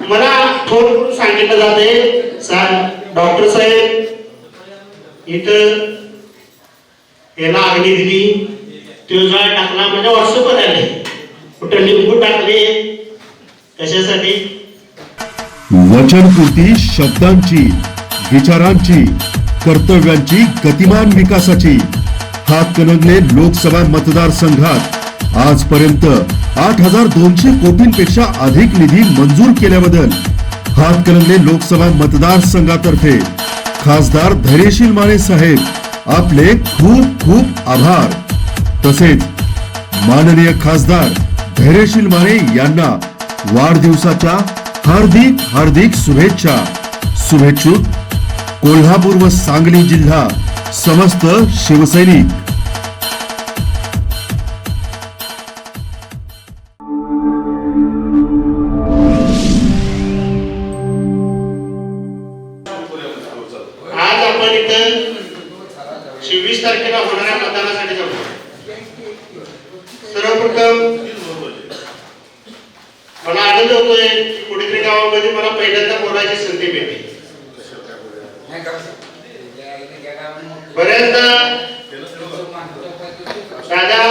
मला फोन करून सांगितलं जाते. साहेब डॉक्टर साहेब इथं याला अग्नी दिली. तो जाळ टाकला. माझ्या व्हॉट्सअपवर आले कुठं लिंबू टाकले. कशासाठी? वचनपूर्ती शब्दांची विचारांची कर्तव्यांची गतिमान विकासाची. हातकणंगले लोकसभा मतदारसंघात आजपर्यंत आठ हजार दोनशे कोटींपेक्षा अधिक निधी मंजूर केल्याबद्दल हातकणंगले लोकसभा मतदारसंघातर्फे खासदार धैर्यशील माने साहेब आपले खूप खूप आभार. तसेच माननीय खासदार धैर्यशील माने यांना वाढदिवसाच्या हार्दिक हार्दिक शुभेच्छा. शुभेच्छुक कोल्हापूर व सांगली जिल्हा समस्त शिवसैनिक पहिल्यांदा बोलायची संधी मिळते बऱ्याचदा दादा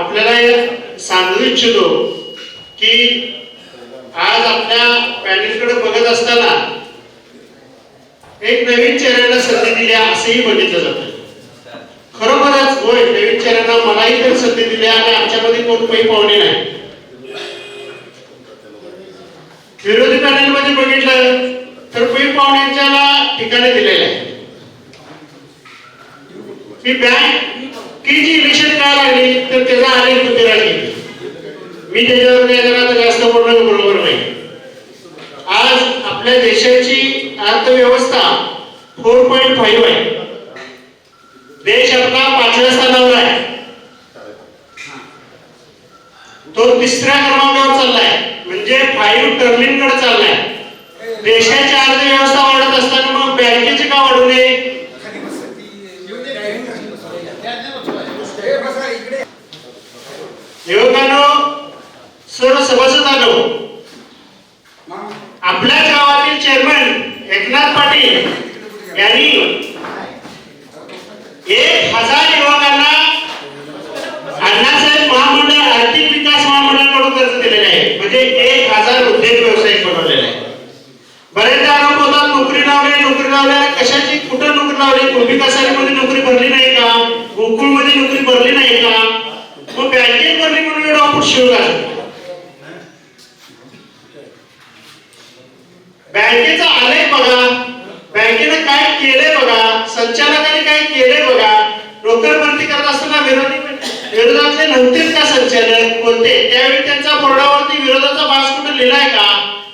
आपल्याला सांगू इच्छितो की आज आपल्या पॅनेलकडे बघत असताना एक नवीन चेहऱ्याला संधी दिली असंही बघितलं जातं. खरोखरच होय नवीन चेहऱ्यांना मलाही तर संधी दिली आणि आमच्यामध्ये कोण काही पाहुणे नाही. विरोधी पॅनेलमध्ये बघितलं तर मी पाहुण्यांच्याला ठिकाणी दिलेलं आहे. मी बँक की जी इलेक्शन काय लागली तर त्याचा अनेक कुठे राहिले मी त्याच्यावर नाही जरा जास्त बोलणं बरोबर नाही. आज आपल्या देशाची अर्थव्यवस्था फोर पॉईंट फाईव्ह आहे. देश आपला पाचव्या स्थानावर आहे. तो तिसऱ्या क्रमांकावर चाललाय. म्हणजे फाईव्ह टर्निंगकडे चाललाय. देशाची अर्थव्यवस्था वाढत असताना मग बँकेचे का वाढू नये? युवकांनो सर्व सभासदांनो आपल्या गावातील चेअरमन एकनाथ पाटील यांनी एक हजार युवकांना अण्णासाहेब महामंडळ आर्थिक विकास महामंडळाकडून कर्ज दिलेले आहे? म्हणजे एक हजार उद्योग व्यावसायिक बनवलेले आहे. बरेचदा आरोप होतात नोकरी लावली नोकरी लावल्या कशाची? कुठं नोकरी लावली? भूमिकासारीमध्ये नोकरी भरली नाही का? गोकुळमध्ये नोकरी भरली नाही का? मग बँकेत भरली म्हणून एवढा आपण शिवला बँकेचा आलेख बघा. बँकेनं काय केलंय बघा? संचालक काय केलंय बघा नोकर भरती करत असताना विरोधी विरोधातले नव्हते का संचालक? कोणते? त्यावेळी त्यांचा बोर्डावरती विरोधाचा भास कुठे लिहिलाय का?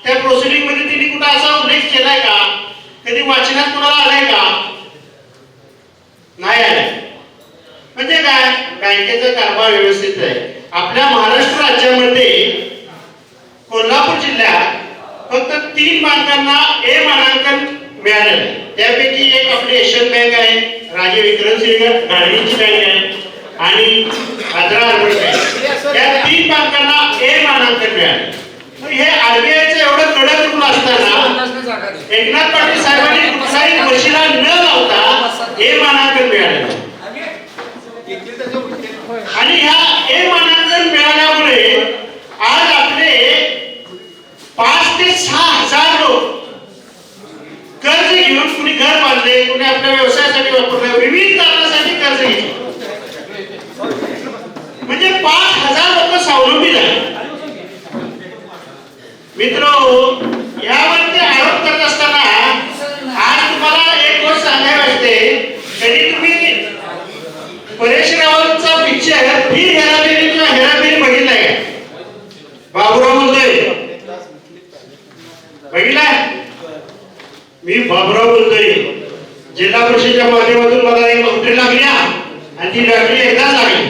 त्या प्रोसिडिंगमध्ये त्यांनी कुठे असा उल्लेख केलाय का? कधी वाचनात कुणाला आलाय का? नाही आलाय. म्हणजे काय? बँकेचा कारभार व्यवस्थित आहे. आपल्या महाराष्ट्र राज्यामध्ये कोल्हापूर जिल्ह्यात फक्त तीन बँकांना ए मानांकन मिळालेलं आहे. त्यापैकी एक आपली एशियन बँक आहे राजे विक्रमसिंह गाडगीची बँक आहे. आणि बँक या तीन बँकांना ए मानांकन मिळाले. हे आरबीआयचं एवढं कडक रूल असताना एकनाथ पाटील साहेबांनी कुठलाही वशिला न लावता ए मानांकन मिळालेलं आहे. आणि ह्या ए मानांकन मिळाल्यामुळे आज आपले पाच ते सहा हजार लोक कर्ज घेऊन कुणी घर बांधले कुणी आपल्या व्यवसायासाठी वापरले विविध कारणासाठी कर्ज घेतले. म्हणजे पाच हजार लोक स्वावलंबी झाले. मित्र यावरती आरोप करत असताना आज तुम्हाला एक गोष्ट सांगायला वाटते. कधी तुम्ही परेश रावलचा पिक्चर फिर हेराबेरी किंवा हेराबेरी बघितलाय? का बाबूराव बोलतोय. बघितलाय? मी बाबूराव बोलतोय. जिल्हा परिषदेच्या माध्यमातून मला एक नोकरी लागली हा. आणि ती लढली एकदाच लागली.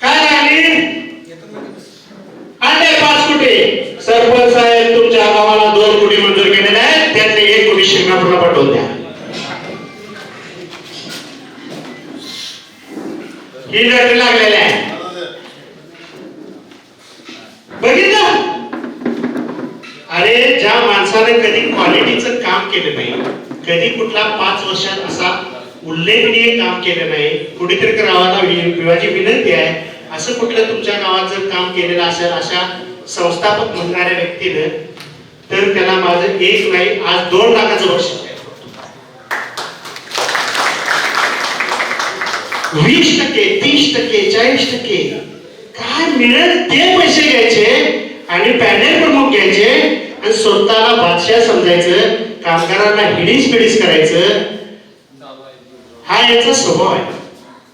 काय लागली? आणले पाच कोटी सरपंच साहेब तुमच्या गावाला दोन कोटी मंजूर केलेले आहेत. त्यातले एक कोटी शिंगणापूरला पाठवून द्या. ही लढणी लागलेली आहे बघितलं? अरे ज्या माणसाने कधी क्वालिटीचं काम केलं नाही कधी कुठला पाच वर्षात असा उल्लेखनीय काम केलं नाही कुठेतरी गावाला वि- विवाची विनंती आहे. असं कुठलं तुमच्या गावात जर काम केलेलं असेल अशा संस्थापक म्हणणाऱ्या व्यक्तीनं तर त्याला माझं एक नाही आज दोन लाखाचं वर्ष वीस टक्के तीस टक्के चाळीस टक्के. काय मिळेल ते पैसे घ्यायचे आणि पॅनेल प्रमुख घ्यायचे आणि स्वतःला बादशाह समजायचं कामगारांना हिडीस पिडीस करायचं हा याचा स्वभाव आहे.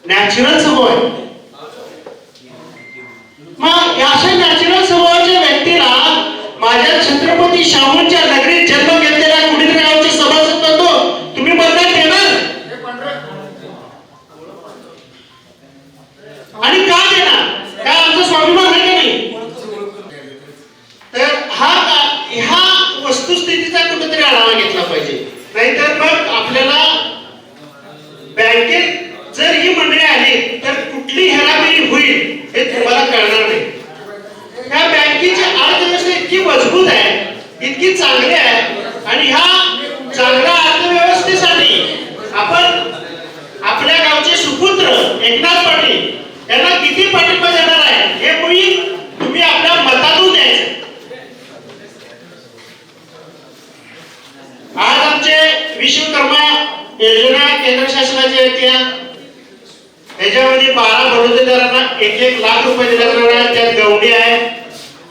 नॅचरल स्वभाव आहे. मग अशा नॅचरल स्वभावाच्या व्यक्तीला माझ्या छत्रपती शाहूंच्या नगरीत जन्म घेतलेला कुठेतरी गावचे सभासद बनतो तुम्ही बदला देणार आणि का देणार? काय आमचं स्वाभिमान आहे का नाही तर हा ह्या वस्तुस्थितीचा कुठेतरी आढावा घेतला पाहिजे नाहीतर मग आपल्याला बँकेत जर ही मंडळी आली तर कुठली हेराफेरी होईल हे तुम्हाला कळणार नाही ह्या बँकेची अर्थव्यवस्था इतकी मजबूत आहे इतकी चांगली आहे आणि ह्या चांगल्या अर्थव्यवस्थेसाठी आपण आपल्या गावचे सुपुत्र एकनाथ पाटील यांना किती पाठिंबा देणार आहे हे होईल तुम्ही आपल्या मतातून द्यायचं आज आमचे विश्वकर्मा योजना केंद्र शासनाची आहे त्या त्याच्यामध्ये बारा बडोदेदारांना एक एक लाख रुपये दिले तर त्यात गवडी आहे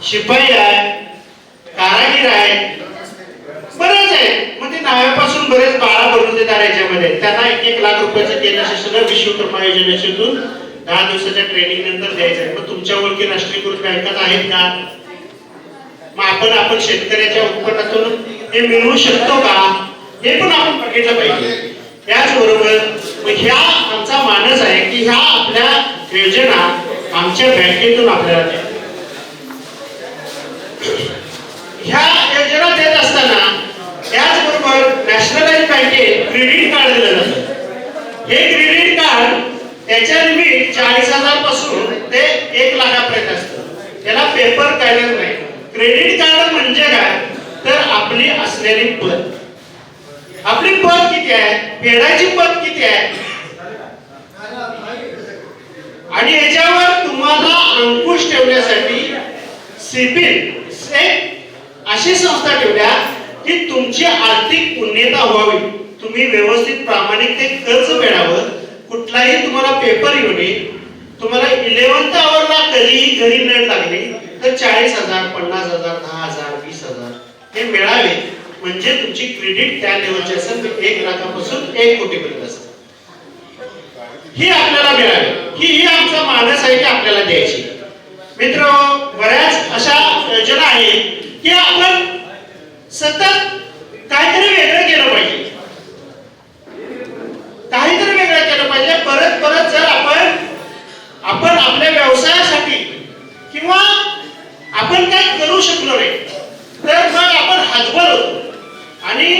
शिपाई आहे कारागीर आहे. बरेच आहे मग ते म्हणजे नाव्यापासून बरेच बाळा बनवून देणार याच्यामध्ये. त्यांना एक एक लाख रुपयाचं केंद्र शासन विश्वकर्मा योजनेतून दहा दिवसाच्या ट्रेनिंग नंतर द्यायचं आहे. मग तुमच्या ओळखी राष्ट्रीयकृत बँकात आहेत का? मग आपण आपण शेतकऱ्याच्या उत्पन्नातून हे मिळवू शकतो का? हे पण आपण बघितलं पाहिजे. त्याचबरोबर मग ह्या आमचा मानस आहे की ह्या आपल्या योजना आमच्या बँकेतून आपल्याला ह्या योजना देत असताना त्याचबरोबर नॅशनलाइज बँकेत क्रेडिट कार्ड दिलं जातं. हे क्रेडिट कार्ड त्याच्या लिमिट चाळीस हजारपासून ते एक लाखापर्यंत असतं. त्याला पेपर कायदा नाही. क्रेडिट कार्ड म्हणजे काय? तर आपली असलेली पद आपली पद किती आहे? फेडायची पद किती आहे आणि याच्यावर तुम्हाला खुश ठेवण्यासाठी सिबिल एक अशी संस्था ठेवल्या की तुमची आर्थिक पुण्यता व्हावी. तुम्ही व्यवस्थित प्रामाणिक ते कर्ज फेडावं कुठलाही तुम्हाला पेपर येऊ नये. तुम्हाला इलेव्हन्थ आवरला कधीही घरी मिळत लागली तर चाळीस हजार पन्नास हजार दहा हजार वीस हजार हे मिळावे. म्हणजे तुमची क्रेडिट त्या लेवलची असेल तर एक लाखापासून एक कोटीपर्यंत असेल. ही आपल्याला मिळावी. ही ही आमचा मानस आहे की आपल्याला द्यायची. मित्र बऱ्याच अशा योजना आहेत की आपण सतत काहीतरी वेगळं केलं पाहिजे. काहीतरी वेगळं केलं पाहिजे. परत परत जर आपण आपण आपल्या व्यवसायासाठी किंवा आपण काय करू शकलो नाही तर मग आपण हातभर होतो आणि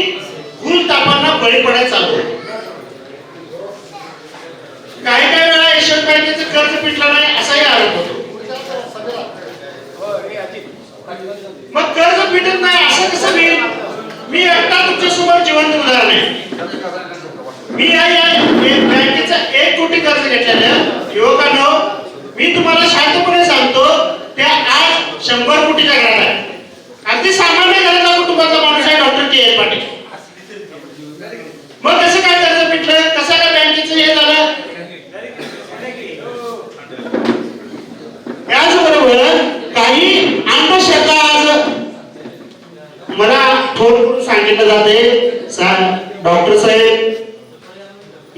भूल तापांना बळी पडायला चालू होतो काही काही वेळा यशवंत बँकेचं कर्ज पिटला नाही असाही आरोप होतो. मग कर्ज भेटत नाही असं कसं मिळेल मी एकटा तुमच्यासमोर जिवंत उदाहरण आहे. मी बँकेचा एक कोटी कर्ज घेतलेलं युवकांनो मी तुम्हाला शांतपणे सांगतो त्या आज शंभर कोटीच्या घरात आहे अगदी सामान्य घराचा कुटुंबाचा माणूस आहे डॉक्टर के एल पाटील मग कसं काय कर्ज पिटलं कसं काय बँकेचं हे झालं याचबरोबर काही अंधश्रद्धा आज मला फोन करून सांगितलं जाते सा- डॉक्टर साहेब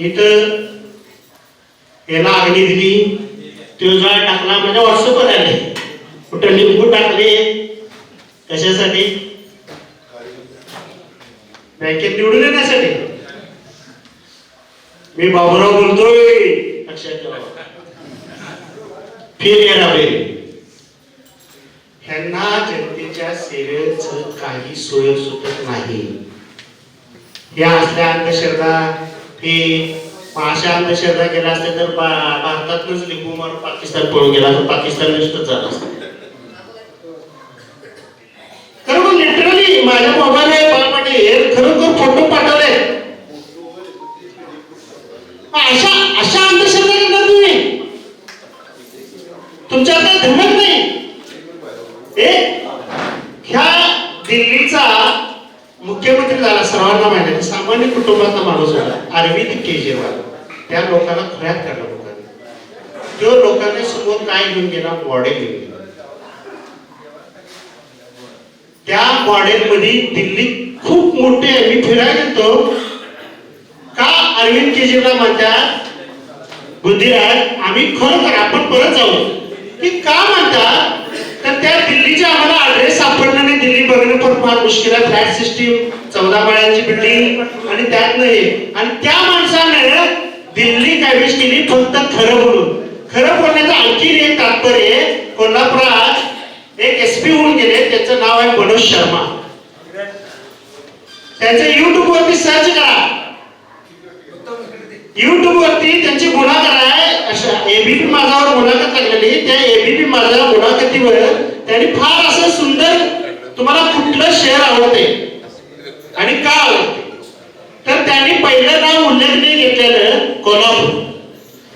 इथं याला अग्नी दिली. तो टाकला म्हणजे व्हॉट्सअपवर आले कुठं लिंबू टाकले कशासाठी? बँकेत निवडून येण्यासाठी. मी बाबूराव बोलतोय लक्षात ठेवा फिर येणारे ह्यांना जनतेच्या सेवेचं काही सोय सुटत नाही. या असल्या अंधश्रद्धा हे अशा अंधश्रद्धा केल्या असत्या तर भारतातूनच लिंबू पाकिस्तान पळून गेला तर पाकिस्तान नष्टच झालं असतं. लिटरली माझ्या मोबाईल आहे बाळपाटे हे खरोखर फोटो पाठवले. अशा अशा अंधश्रद्धा करणार तुम्ही. तुमच्या काही धमक नाही. हे ह्या दिल्लीचा मुख्यमंत्री झाला सर्वांना माहिती सामान्य कुटुंबाचा माणूस झाला अरविंद केजरीवाल त्या लोकांना खऱ्यात काढला लोकांनी तो लोकांनी समोर काय घेऊन गेला? मॉडेल घेऊन गेला. त्या मॉडेलमध्ये दिल्ली खूप मोठे आहे. मी फिरायला येतो का अरविंद केजरीवाल म्हणतात बुद्धिराज आम्ही खरोखर आपण परत जाऊ. की का म्हणतात त्या दिल्लीच्या आम्हाला ऍड्रेस सापडला नाही. दिल्ली बघणं पण फार मुश्किल आहे. फ्लॅट सिस्टीम चौदा माळ्यांची बिल्डिंग आणि त्यात नाही आणि त्या माणसाने दिल्ली काबीज केली फक्त खरं बोलून. खरं बोलण्याचं आणखी एक तात्पर्य आहे. कोल्हापुरात एक एस पी होऊन गेले. त्याचं नाव आहे मनोज शर्मा. त्यांचं युट्यूब वरती सर्च करा. युट्यूब वरती त्यांची मुलाखत आहे अशा एबीपी माझावर मुलाखत लागलेली त्या एबीपी माझ्या मुलाखतीवर त्यांनी फार असं सुंदर तुम्हाला कुठलं शहर आवडते? आणि का आवडते? तर त्यांनी पहिलं नाव उल्लेखनीय घेतलेलं कोल्हापूर.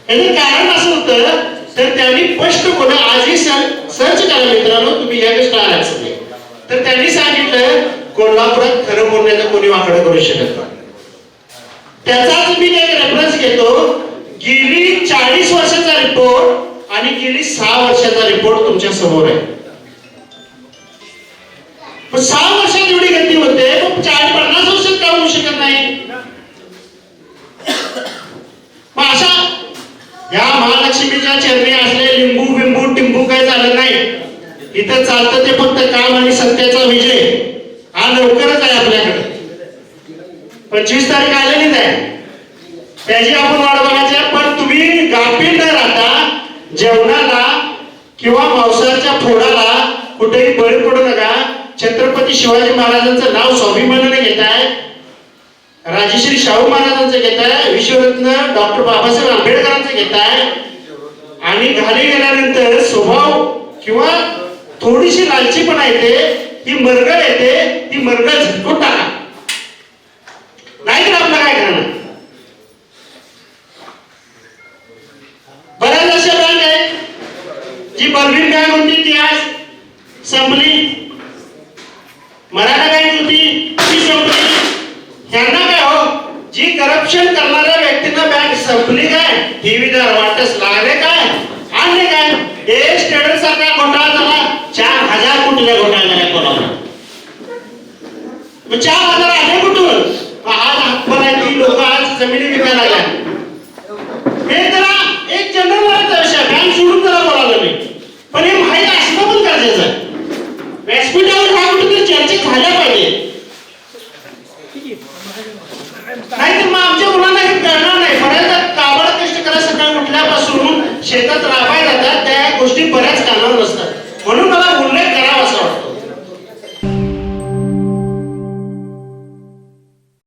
याचं कारण असं होतं तर त्यांनी स्पष्ट कोणा आजही सर्च करा मित्रांनो तुम्ही या गोष्ट आलात सगळे तर त्यांनी सांगितलं कोल्हापुरात खरं बोलण्याचं कोणी वाकडं करू शकत नाही. त्याचाच मी एक रेफरन्स घेतो. गेली चाळीस वर्षाचा रिपोर्ट आणि गेली सहा वर्षाचा रिपोर्ट तुमच्यासमोर आहे. सहा वर्षात एवढी गती होते मग चाळीस पन्नास वर्षात का होऊ शकत नाही? मग अशा या महालक्ष्मीच्या चरणी असले लिंबू बिंबू टिंबू काय झालं नाही. इथं चालतं ते फक्त काम आणि सत्याचा विजय. हा लवकरच आहे आपल्याकडे. पंचवीस तारीख आलेलीच आहे त्याची आपण वाट बघायची आहे. पण तुम्ही गाफील न राहता जेवणाला किंवा मांसाच्या फोडाला कुठेही बळी पडू नका. छत्रपती शिवाजी महाराजांचं नाव स्वाभिमानाने घेताय राजेश्री शाहू महाराजांचं घेताय विश्वरत्न डॉक्टर बाबासाहेब आंबेडकरांचं घेताय आणि घाली गेल्यानंतर स्वभाव किंवा थोडीशी लालचीपणा येते ती. मरगळ येते ती. मरगळ झटकून टाका. नाहीतर आपलं काय करणार? बऱ्याच अशा बँक आहेत. जी बर्लिन बँक होती ती आज? संपली. मराठा बँक होती ती संपली. ह्यांना काय हो जी करप्शन करणाऱ्या व्यक्तींना बँक संपली काय? ठेवीदार वाटस लागले काय? आणले काय? हे स्टेटस सारखा घोटाळा झाला. चार हजार कोटीचा घोटाळा झाला कोणाला? चार हजार आले कुठून? आज हातभर ती लोक आज जमिनी विकायला लागल्या.